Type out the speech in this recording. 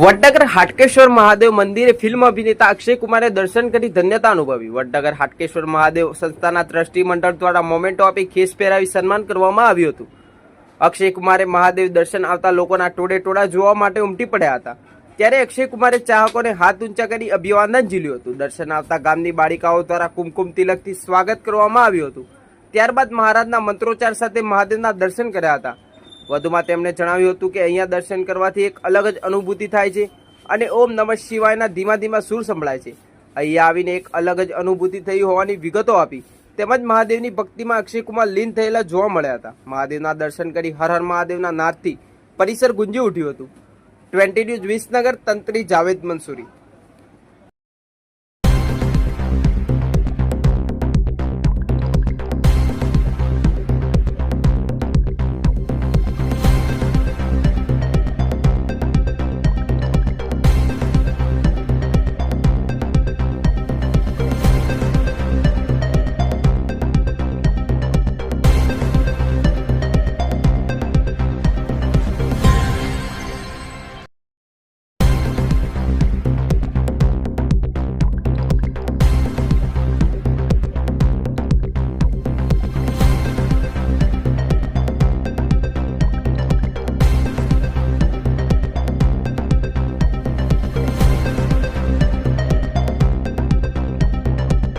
વડનગર હાટકેશ્વર મહાદેવ મંદિરે ફિલ્મ અભિનેતા અક્ષય કુમારે દર્શન કરી ધન્યતા અનુભવી. વડનગર હાટકેશ્વર મહાદેવ સંસ્થાના ટ્રસ્ટી મંડળ દ્વારા મોમેન્ટો આપી ખેસ પહેરાવી સન્માન કરવામાં આવ્યું હતું. અક્ષય કુમારે મહાદેવ દર્શન આવતા લોકોના ટોળે ટોળા જોવા માટે ઉમટી પડ્યા હતા. ત્યારે અક્ષય કુમારે ચાહકોને હાથ ઊંચા કરી અભિવાદન ઝીલ્યું હતું. દર્શન આવતા ગામની બાળિકાઓ દ્વારા કુમકુમ તિલકથી સ્વાગત કરવામાં આવ્યું હતું. ત્યારબાદ મહારાજના મંત્રોચ્ચાર સાથે મહાદેવના દર્શન કર્યા હતા. વધુમાં તેમણે જણાવ્યું હતું કે અહીંયા દર્શન કરવાથી એક અલગ જ અનુભૂતિ થાય છે અને ઓમ નમઃ શિવાયના ધીમા ધીમા સૂર સંભળાય છે. અહીંયા આવીને એક અલગ જ અનુભૂતિ થઈ હોવાની વિગતો આપી. તેમજ મહાદેવની ભક્તિમાં અક્ષયકુમાર લીન થયેલા જોવા મળ્યા હતા. મહાદેવના દર્શન કરી હર હર મહાદેવના નાદથી પરિસર ગુંજી ઉઠ્યું હતું. ટ્વેન્ટી ન્યૂઝ વિસનગર તંત્રી જાવેદ મંસૂરી.